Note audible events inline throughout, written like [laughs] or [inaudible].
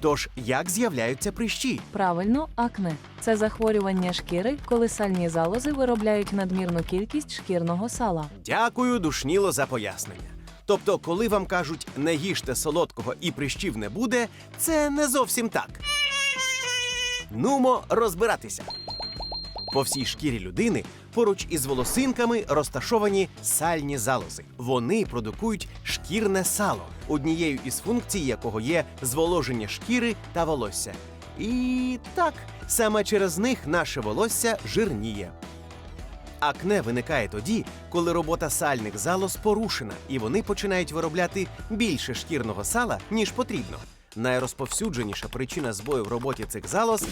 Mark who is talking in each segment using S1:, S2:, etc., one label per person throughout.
S1: Тож як з'являються прищі?
S2: Правильно, акне це захворювання шкіри, коли сальні залози виробляють надмірну кількість шкірного сала.
S1: Дякую, душніло, за пояснення. Тобто, коли вам кажуть не їжте солодкого і прищів не буде, це не зовсім так. Нумо розбиратися. По всій шкірі людини поруч із волосинками розташовані сальні залози. Вони продукують шкірне сало, однією із функцій якого є зволоження шкіри та волосся. І так, саме через них наше волосся жирніє. Акне виникає тоді, коли робота сальних залоз порушена, і вони починають виробляти більше шкірного сала, ніж потрібно. Найрозповсюдженіша причина збою в роботі цих залоз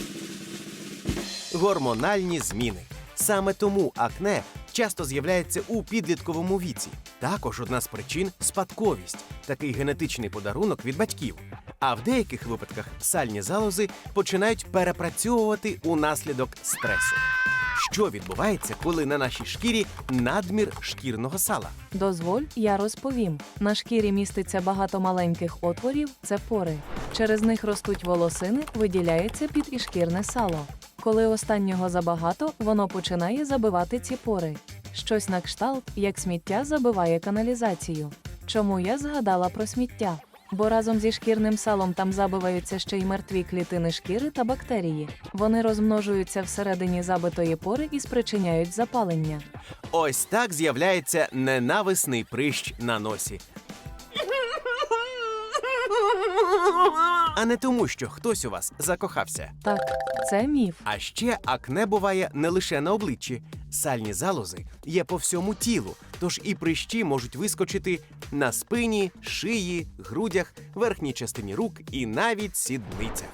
S1: гормональні зміни. Саме тому акне часто з'являється у підлітковому віці. Також одна з причин спадковість, такий генетичний подарунок від батьків. А в деяких випадках сальні залози починають перепрацьовувати унаслідок стресу. Що відбувається, коли на нашій шкірі надмір шкірного сала?
S2: Дозволь, я розповім. На шкірі міститься багато маленьких отворів, це пори. Через них ростуть волосини, виділяється під і шкірне сало. Коли останнього забагато, воно починає забивати ці пори. Щось на кшталт, як сміття забиває каналізацію. Чому я згадала про сміття? Бо разом зі шкірним салом там забиваються ще й мертві клітини шкіри та бактерії. Вони розмножуються всередині забитої пори і спричиняють запалення.
S1: Ось так з'являється ненависний прищ на носі. [laughs] А не тому, що хтось у вас закохався.
S2: Так, це міф.
S1: А ще акне буває не лише на обличчі. Сальні залози є по всьому тілу, тож і прищі можуть вискочити на спині, шиї, грудях, верхній частині рук і навіть сідницях.